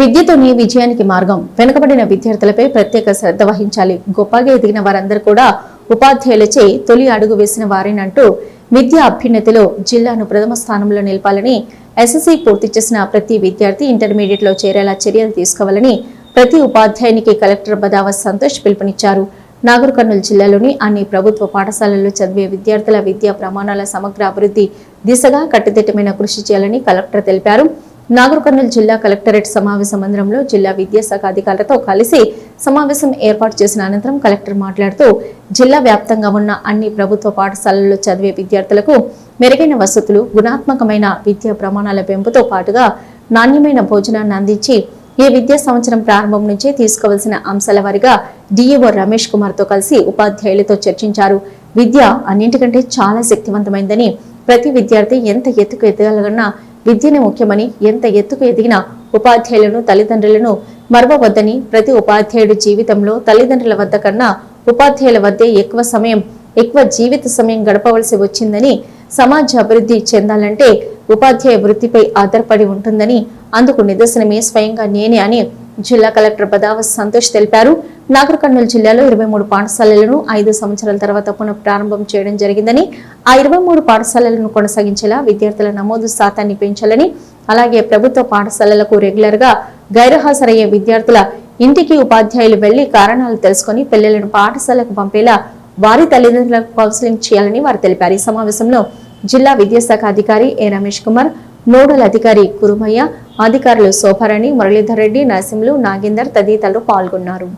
విద్యతోనే విజయానికి మార్గం. వెనుకబడిన విద్యార్థులపై ప్రత్యేక శ్రద్ధ వహించాలి. గొప్పగా ఎదిగిన వారందరూ కూడా ఉపాధ్యాయులచే తొలి అడుగు వేసిన వారేనంటూ విద్యా అభ్యున్నతిలో జిల్లాను ప్రథమ స్థానంలో నిలపాలని ఎస్ఎస్సి పూర్తి చేసిన ప్రతి విద్యార్థి ఇంటర్మీడియట్లో చేరేలా చర్యలు తీసుకోవాలని ప్రతి ఉపాధ్యాయునికి కలెక్టర్ బదావ సంతోష్ పిలుపునిచ్చారు. నాగర్ కర్నూలు జిల్లాలోని అన్ని ప్రభుత్వ పాఠశాలల్లో చదివే విద్యార్థుల విద్యా ప్రమాణాల సమగ్ర అభివృద్ధి దిశగా కట్టుదిట్టమైన కృషి చేయాలని కలెక్టర్ తెలిపారు. నాగర్ కర్నూలు జిల్లా కలెక్టరేట్ సమావేశ మందిరంలో జిల్లా విద్యాశాఖ అధికారులతో కలిసి సమావేశం ఏర్పాటు చేసిన అనంతరం కలెక్టర్ మాట్లాడుతూ జిల్లా వ్యాప్తంగా ఉన్న అన్ని ప్రభుత్వ పాఠశాలల్లో చదివే విద్యార్థులకు మెరుగైన వసతులు గుణాత్మకమైన విద్యా ప్రమాణాల పెంపుతో పాటుగా నాణ్యమైన భోజనాన్ని అందించి ఈ విద్యా సంవత్సరం ప్రారంభం నుంచే తీసుకోవాల్సిన అంశాల వారిగా డిఈఓ రమేష్ కుమార్తో కలిసి ఉపాధ్యాయులతో చర్చించారు. విద్య అన్నింటికంటే చాలా శక్తివంతమైందని ప్రతి విద్యార్థి ఎంత ఎత్తుకు ఎదగలగన్నా విద్యనే ముఖ్యమని ఎంత ఎత్తుకు ఎదిగినా ఉపాధ్యాయులను తల్లిదండ్రులను మరవవద్దని ప్రతి ఉపాధ్యాయుడి జీవితంలో తల్లిదండ్రుల వద్ద కన్నా ఉపాధ్యాయుల వద్దే ఎక్కువ సమయం ఎక్కువ జీవిత సమయం గడపవలసి వచ్చిందని సమాజ అభివృద్ధి చెందాలంటే ఉపాధ్యాయ వృత్తిపై ఆధారపడి ఉంటుందని అందుకు నిదర్శనమే స్వయంగా నేనే అని జిల్లా కలెక్టర్ బదావ సంతోష్ తెలిపారు. నాగర్ కర్నూలు జిల్లాలో ఇరవై మూడు పాఠశాలలను ఐదు సంవత్సరాల తర్వాత పునః ప్రారంభం చేయడం జరిగిందని ఆ ఇరవై మూడు పాఠశాలలను కొనసాగించేలా విద్యార్థుల నమోదు శాతాన్ని పెంచాలని అలాగే ప్రభుత్వ పాఠశాలలకు రెగ్యులర్గా గైర్హాజరయ్యే విద్యార్థుల ఇంటికి ఉపాధ్యాయులు వెళ్ళి కారణాలు తెలుసుకుని పిల్లలను పాఠశాలకు పంపేలా వారి తల్లిదండ్రులకు కౌన్సిలింగ్ చేయాలని వారు తెలిపారు. ఈ సమావేశంలో జిల్లా విద్యాశాఖ అధికారి ఏ రమేష్ కుమార్ నోడల్ అధికారి కురుమయ్య అధికారులు శోభారాణి మురళీధర్ రెడ్డి నరసింహులు నాగేందర్ తదితరులు పాల్గొన్నారు.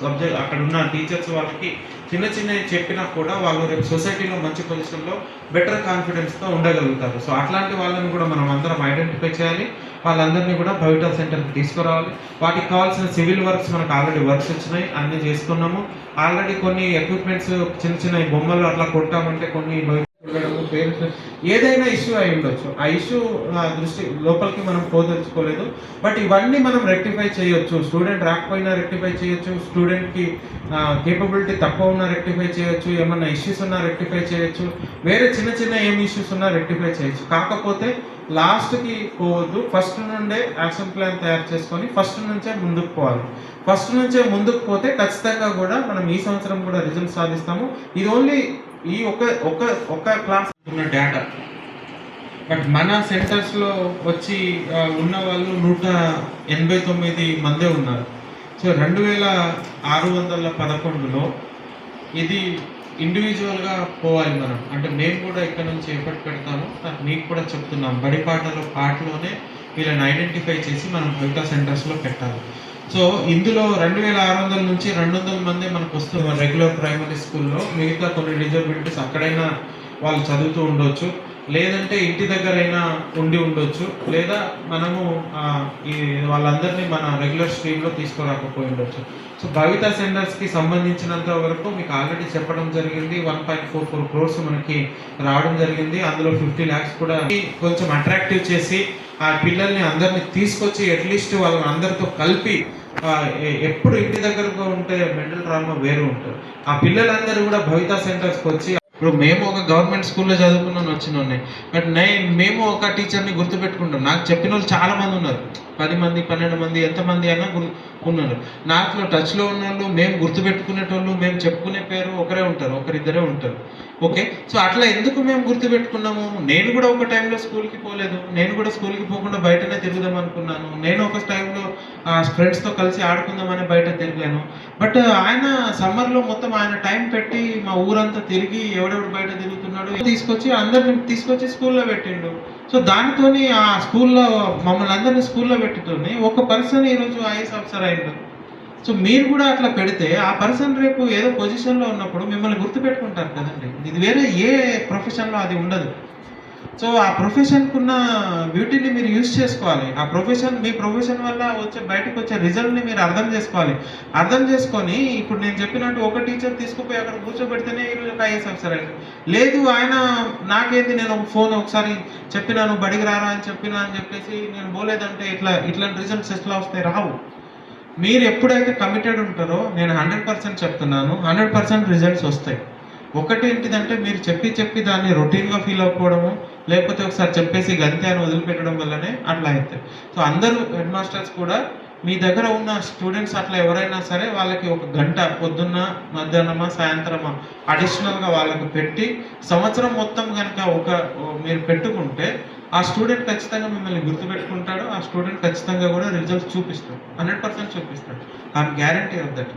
సబ్జెక్ట్ అక్కడ ఉన్న టీచర్స్ వాళ్ళకి చిన్న చిన్న చెప్పినా కూడా వాళ్ళు రేపు సొసైటీలో మంచి పొజిషన్లో బెటర్ కాన్ఫిడెన్స్తో ఉండగలుగుతారు. సో అట్లాంటి వాళ్ళని కూడా మనం అందరం ఐడెంటిఫై చేయాలి. వాళ్ళందరినీ కూడా బయట సెంటర్కి తీసుకురావాలి. వాటికి కావాల్సిన సివిల్ వర్క్స్ మనకు ఆల్రెడీ వర్క్స్ వచ్చినాయి. అన్నీ చేసుకున్నాము. ఆల్రెడీ కొన్ని ఎక్విప్మెంట్స్ చిన్న చిన్న బొమ్మలు అట్లా కొట్టామంటే కొన్ని ఏదైనా ఇష్యూ అయి ఉండొచ్చు. ఆ ఇష్యూ దృష్టి లోపలికి మనం పోదలుచుకోలేదు. బట్ ఇవన్నీ మనం రెక్టిఫై చేయొచ్చు. స్టూడెంట్ రాకపోయినా రెక్టిఫై చేయొచ్చు. స్టూడెంట్కి కేపబిలిటీ తక్కువ ఉన్నా రెక్టిఫై చేయొచ్చు. ఏమన్నా ఇష్యూస్ ఉన్నా రెక్టిఫై చేయొచ్చు. వేరే చిన్న చిన్న ఏం ఇష్యూస్ ఉన్నా రెక్టిఫై చేయొచ్చు. కాకపోతే లాస్ట్కి పోవద్దు. ఫస్ట్ నుండే యాక్షన్ ప్లాన్ తయారు చేసుకొని ఫస్ట్ నుంచే ముందుకు పోవాలి. ఫస్ట్ నుంచే ముందుకు పోతే ఖచ్చితంగా కూడా మనం ఈ సంవత్సరం కూడా రిజల్ట్ సాధిస్తాము. ఇది ఓన్లీ ఈ ఒక ఒక ఒక క్లాస్ ఉన్న డేటా బట్ మన సెంటర్స్లో వచ్చి ఉన్న వాళ్ళు నూట ఎనభై తొమ్మిది మందే ఉన్నారు. సో రెండు వేల ఆరు వందల పదకొండులో ఇది ఇండివిజువల్గా పోవాలి మనం. అంటే మేము కూడా ఇక్కడ నుంచి ఎఫర్ట్ పెడతాము మీకు కూడా చెప్తున్నాం. బడి పాటలో పాటలోనే వీళ్ళని ఐడెంటిఫై చేసి మనం హెల్త్ సెంటర్స్లో పెట్టాలి. సో ఇందులో రెండు వేల ఆరు వందల నుంచి రెండు వందల మంది మనకు వస్తున్న రెగ్యులర్ ప్రైమరీ స్కూల్లో మిగతా కొన్ని డిజబిలిటీస్ అక్కడైనా వాళ్ళు చదువుతూ ఉండొచ్చు. లేదంటే ఇంటి దగ్గరైనా ఉండి ఉండొచ్చు. లేదా మనము ఈ వాళ్ళందరినీ మన రెగ్యులర్ స్ట్రీమ్లో తీసుకురాకపోయి ఉండొచ్చు. సో భవిత సెంటర్స్కి సంబంధించినంత వరకు మీకు ఆల్రెడీ చెప్పడం జరిగింది. One point four four crores మనకి రావడం జరిగింది. అందులో ఫిఫ్టీ ల్యాక్స్ కూడా కొంచెం అట్రాక్టివ్ చేసి ఆ పిల్లల్ని అందరిని తీసుకొచ్చి అట్లీస్ట్ వాళ్ళని అందరితో కలిపి ఎప్పుడు ఇంటి దగ్గరగా ఉంటే మెంటల్ ట్రామా వేరు ఉంటుంది. ఆ పిల్లలందరూ కూడా భవితా సెంటర్స్కి వచ్చి ఇప్పుడు మేము ఒక గవర్నమెంట్ స్కూల్లో చదువుకున్నాను వచ్చిన ఉన్నాయి బట్ నేను మేము ఒక టీచర్ని గుర్తుపెట్టుకుంటాం. నాకు చెప్పిన వాళ్ళు చాలా మంది ఉన్నారు. పది మంది పన్నెండు మంది ఎంతమంది అయినా ఉన్నారు నాకులో టచ్లో ఉన్న వాళ్ళు మేము గుర్తుపెట్టుకునేటోళ్ళు మేము చెప్పుకునే పేరు ఒకరే ఉంటారు ఒకరిద్దరే ఉంటారు. ఓకే? సో అట్లా ఎందుకు మేము గుర్తుపెట్టుకున్నాము? నేను కూడా ఒక టైంలో స్కూల్కి పోలేదు. నేను కూడా స్కూల్కి పోకుండా బయటనే తిరుగుదాం అనుకున్నాను. నేను ఒక టైంలో ఫ్రెండ్స్తో కలిసి ఆడుకుందామని బయట తిరిగాను. బట్ ఆయన సమ్మర్లో మొత్తం ఆయన టైం పెట్టి మా ఊరంతా తిరిగి ఎవడెవడు బయట తిరుగుతున్నాడు తీసుకొచ్చి అందరిని తీసుకొచ్చి స్కూల్లో పెట్టిండు. సో దానితోని ఆ స్కూల్లో మమ్మల్ని అందరినీ స్కూల్లో పెట్టుతోని ఒక పర్సన్ ఈరోజు ఐఏఎస్ ఆఫీసర్ అయ్యారు సో మీరు కూడా అట్లా పెడితే ఆ పర్సన్ రేపు ఏదో పొజిషన్లో ఉన్నప్పుడు మిమ్మల్ని గుర్తుపెట్టుకుంటారు కదండి. ఇది వేరే ఏ ప్రొఫెషన్లో అది ఉండదు. సో ఆ ప్రొఫెషన్కున్న బ్యూటీని మీరు యూజ్ చేసుకోవాలి. ఆ ప్రొఫెషన్ మీ ప్రొఫెషన్ వల్ల వచ్చే బయటకు వచ్చే రిజల్ట్ని మీరు అర్థం చేసుకోవాలి. అర్థం చేసుకొని ఇప్పుడు నేను చెప్పినట్టు ఒక టీచర్ తీసుకుపోయి అక్కడ కూర్చోబెడితేనే ఈరోజు ఐఏఎస్ ఆఫీసర్ అయింది లేదు ఆయన నాకేంది నేను ఒక ఫోన్ ఒకసారి చెప్పినాను బడికి రారా అని చెప్పినా అని చెప్పేసి నేను పోలేదంటే ఇట్లా ఇట్లాంటి రిజల్ట్స్ ఎట్లా వస్తాయి? రావు. మీరు ఎప్పుడైతే కమిటెడ్ ఉంటారో నేను హండ్రెడ్ పర్సెంట్ చెప్తున్నాను హండ్రెడ్ పర్సెంట్ రిజల్ట్స్ వస్తాయి. ఒకటి ఏంటిదంటే మీరు చెప్పి చెప్పి దాన్ని రొటీన్గా ఫీల్ అవ్వకపోవడము లేకపోతే ఒకసారి చెప్పేసి గంతే అని వదిలిపెట్టడం వల్లనే అట్లా అవుతాయి. సో అందరూ హెడ్ మాస్టర్స్ కూడా మీ దగ్గర ఉన్న స్టూడెంట్స్ అట్లా ఎవరైనా సరే వాళ్ళకి ఒక గంట పొద్దున్న మధ్యాహ్నమా సాయంత్రమా అడిషనల్గా వాళ్ళకి పెట్టి సంవత్సరం మొత్తం కనుక ఒక మీరు పెట్టుకుంటే ఆ స్టూడెంట్ ఖచ్చితంగా మిమ్మల్ని గుర్తుపెట్టుకుంటాడు ఆ స్టూడెంట్ ఖచ్చితంగా కూడా రిజల్ట్స్ చూపిస్తాడు హండ్రెడ్ పర్సెంట్ చూపిస్తాడు. ఆమె గ్యారంటీ అవుతాడు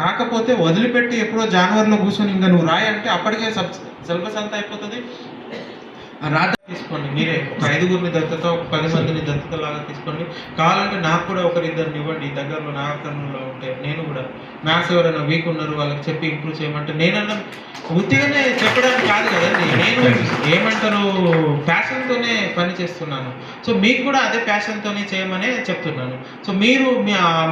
కాకపోతే వదిలిపెట్టి ఎప్పుడో జనవరిలో కూర్చొని ఇంకా నువ్వు రాయంటే అప్పటికే సబ్ సిలబస్ అంతా అయిపోతుంది. రాత తీసుకోండి మీరే. ఒక ఐదుగురిని దత్తత ఒక పది మందిని దత్తత లాగా తీసుకోండి. కావాలంటే నాకు కూడా ఒకరిద్దరిని ఇవ్వండి దగ్గరలో నాగకర్ణంలో ఉంటే నేను కూడా. మ్యాథ్స్ ఎవరైనా వీక్ ఉన్నారు వాళ్ళకి చెప్పి ఇంప్రూవ్ చేయమంటే నేనన్నా ఉత్తిగానే చెప్పడానికి కాదు కదండి. నేను ఏమంటారు ప్యాషన్తోనే పని చేస్తున్నాను. సో మీకు కూడా అదే ప్యాషన్తోనే చేయమనే చెప్తున్నాను. సో మీరు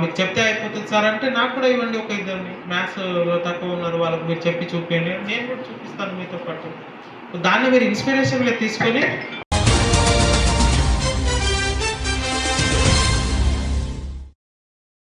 మీకు చెప్తే అయిపోతుంది సార్ అంటే నాకు కూడా ఇవ్వండి ఒక ఇద్దరిని. మ్యాథ్స్లో తక్కువ ఉన్నారు వాళ్ళకి మీరు చెప్పి చూపించండి నేను కూడా చూపిస్తాను మీతో పాటు. దాన్ని మీరు ఇన్స్పిరేషన్గా తీసుకొని